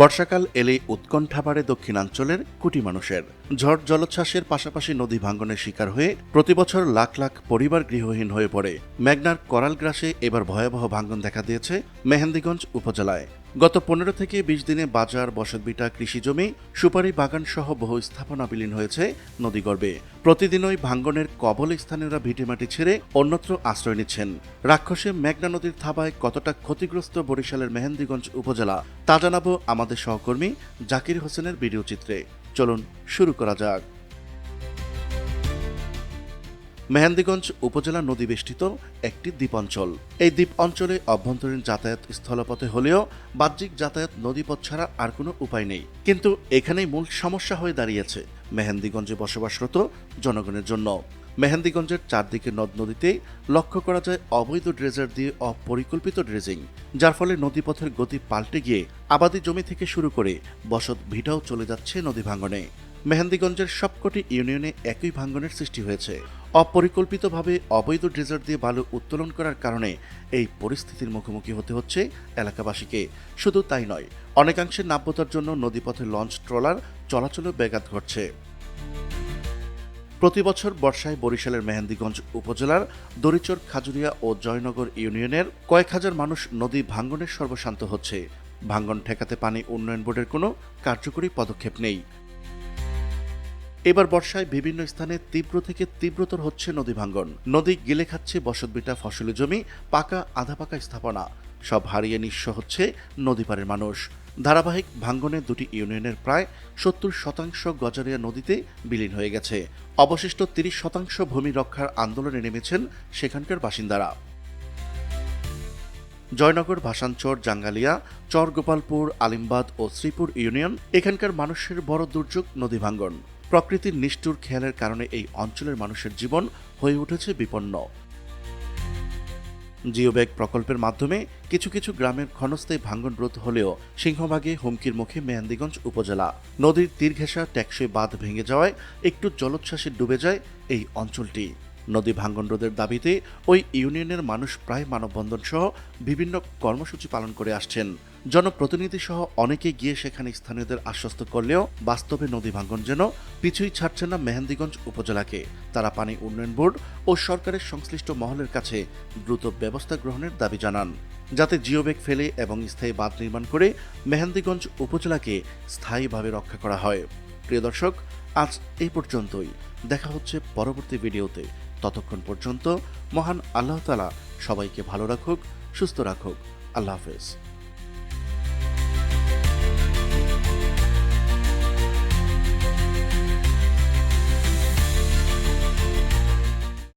বর্ষাকাল এলেই উৎকণ্ঠা বাড়ে দক্ষিণাঞ্চলের কুটি মানুষের। ঝড় জলোচ্ছ্বাসের পাশাপাশি নদী ভাঙ্গনের শিকার হয়ে প্রতিবছর লাখ লাখ পরিবার গৃহহীন হয়ে পড়ে। মেঘনার করাল গ্রাসে এবার ভয়াবহ ভাঙ্গন দেখা দিয়েছে মেহেন্দিগঞ্জ উপজেলায়। গত পনেরো থেকে বিশ দিনে বাজার, বসতবিটা, কৃষিজমি, সুপারি বাগান সহ বহু স্থাপনা বিলীন হয়েছে নদীগর্ভে। প্রতিদিনই ভাঙ্গনের কবল স্থানীয়রা ভিটেমাটি ছেড়ে অন্যত্র আশ্রয় নিচ্ছেন। রাক্ষসে মেঘনা নদীর থাবায় কতটা ক্ষতিগ্রস্ত বরিশালের মেহেন্দিগঞ্জ উপজেলা, তা জানাব আমাদের সহকর্মী জাকির হোসেনের ভিডিও চিত্রে। চলুন, শুরু করা যাক। মেহেন্দিগঞ্জ উপজেলা নদী বেষ্টিত একটি দ্বীপ অঞ্চল এই দ্বীপ অঞ্চলে অভ্যন্তরীণ যাতায়াত স্থলপথে হলেও বাহ্যিক যাতায়াত নদীপথ ছাড়া আর কোনো উপায় নেই। কিন্তু এখানেই মূল সমস্যা হয়ে দাঁড়িয়েছে মেহেন্দিগঞ্জে বসবাসরত জনগণের জন্য। মেহেন্দিগঞ্জের চারদিকে নদ নদীতে লক্ষ্য করা যায় অবৈধ ড্রেজার দিয়ে অপরিকল্পিত ড্রেজিং, যার ফলে নদীপথের গতি পাল্টে গিয়ে আবাদি জমি থেকে শুরু করে বসত ভিটাও চলে যাচ্ছে নদী ভাঙ্গনে মেহেন্দিগঞ্জের সবকটি ইউনিয়নে একই ভাঙ্গনের সৃষ্টি হয়েছে। অপরিকল্পিতভাবে অবৈধ ড্রেজার দিয়ে বালু উত্তোলন করার কারণে এই পরিস্থিতির মুখোমুখি হতে হচ্ছে এলাকাবাসীকে। শুধু তাই নয়, অনেকাংশে নাব্যতার জন্য নদীপথে লঞ্চ, ট্রলার চলাচলে ব্যাঘাত ঘটছে। প্রতি বছর বর্ষায় বরিশালের মেহেন্দিগঞ্জ উপজেলার দরিচর খাজুরিয়া ও জয়নগর ইউনিয়নের কয়েক হাজার মানুষ নদী ভাঙ্গনের সর্বশান্ত হচ্ছে। ভাঙ্গন ঠেকাতে পানি উন্নয়ন বোর্ডের কোনো কার্যকরী পদক্ষেপ নেই। এবার বর্ষায় বিভিন্ন স্থানে তীব্র থেকে তীব্রতর হচ্ছে নদী ভাঙ্গন। নদী গিলে খাচ্ছে বসতবিটা ফসলি জমি, পাকা আধা পাকা স্থাপনা। সব হারিয়ে নিঃস্ব হচ্ছে নদীপাড়ের মানুষ। ধারাবাহিক ভাঙ্গনে দুটি ইউনিয়নের প্রায় সত্তর শতাংশ গজারিয়া নদীতে বিলীন হয়ে গেছে। অবশিষ্ট তিরিশ শতাংশ ভূমি রক্ষার আন্দোলনে নেমেছেন সেখানকার বাসিন্দারা। জয়নগর, ভাসানচর, জাঙ্গালিয়া চর গোপালপুর আলিমবাদ ও শ্রীপুর ইউনিয়ন এখানকার মানুষের বড় দুর্যোগ নদী ভাঙ্গন। প্রকৃতির নিষ্ঠুর খেয়ালের কারণে এই অঞ্চলের মানুষের জীবন হয়ে উঠেছে বিপন্ন। জিওব্যাগ প্রকল্পের মাধ্যমে কিছু কিছু গ্রামের ক্ষণস্থায়ী ভাঙ্গন রোধ হলেও সিংহভাগে হুমকির মুখে মেহেন্দিগঞ্জ উপজেলা। নদীর তীর ঘেঁষা ট্যাক্সই বাঁধ ভেঙে যাওয়ায় একটু জলোচ্ছ্বাসে ডুবে যায় এই অঞ্চলটি। নদী ভাঙ্গন রোধের দাবিতে ওই ইউনিয়নের মানুষ প্রায় মানববন্ধন সহ বিভিন্ন কর্মসূচি পালন করে আসছেন। জনপ্রতিনিধি সহ অনেকে গিয়ে সেখানে স্থানীয়দের আশ্বস্ত করলেও বাস্তবে নদী ভাঙ্গন যেন পিছুই ছাড়ছে না মেহেন্দিগঞ্জ উপজেলাকে। তারা পানি উন্নয়ন বোর্ড ও সরকারের সংশ্লিষ্ট মহলের কাছে দ্রুত ব্যবস্থা গ্রহণের দাবি জানান। যাতে জিওবেগ ফেলে এবং স্থায়ী বাঁধ নির্মাণ করে মেহেন্দিগঞ্জ উপজেলাকে স্থায়ীভাবে রক্ষা করা হয়। প্রিয় দর্শক, আজ এই পর্যন্তই। দেখা হচ্ছে পরবর্তী ভিডিওতে। ততক্ষণ পর্যন্ত মহান আল্লাহ তালা সবাইকে ভালো রাখুক সুস্থ রাখুক। আল্লাহ হাফেজ।